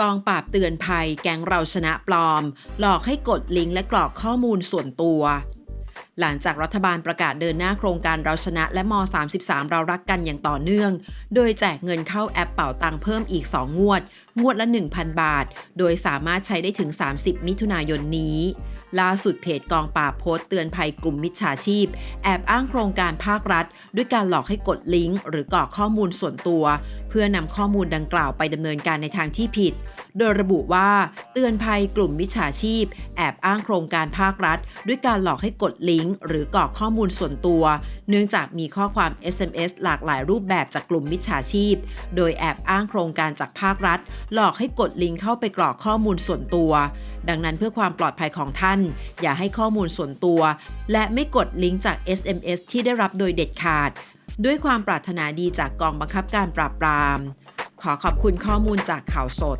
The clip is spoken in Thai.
กองปราบเตือนภัยแก๊งเราชนะปลอม หลอกให้กดลิงก์และกรอกข้อมูลส่วนตัว หลังจากรัฐบาลประกาศเดินหน้าโครงการเราชนะและม 33 เรารักกันอย่างต่อเนื่อง โดยแจกเงินเข้าแอปเป่าตังเพิ่มอีก 2 งวด งวดละ 1,000 บาท โดยสามารถใช้ได้ถึง 30 มิถุนายนนี้ล่าสุดเพจกองปราบโพสต์เตือนภัยกลุ่มมิจฉาชีพ แอบอ้างโครงการภาครัฐ ด้วยการหลอกให้กดลิงก์หรือกรอกข้อมูลส่วนตัว เพื่อนำข้อมูลดังกล่าวไปดำเนินการในทางที่ผิด โดยระบุว่าเตือนภัยกลุ่มมิจฉาชีพ แอบอ้างโครงการภาครัฐ ด้วยการหลอกให้กดลิงก์หรือกรอกข้อมูลส่วนตัว เนื่องจากมีข้อความ SMS หลากหลายรูปแบบจากกลุ่มมิจฉาชีพ โดยแอบอ้างโครงการจากภาครัฐ หลอกให้กดลิงก์เข้าไปกรอกข้อมูลส่วนตัว ดังนั้นเพื่อความปลอดภัยของท่าน อย่าให้ข้อมูลส่วนตัว และไม่กดลิงก์จาก SMS ที่ได้รับโดยเด็ดขาด ด้วยความปรารถนาดีจากกองบังคับการปราบปราม ขอขอบคุณข้อมูลจากข่าวสด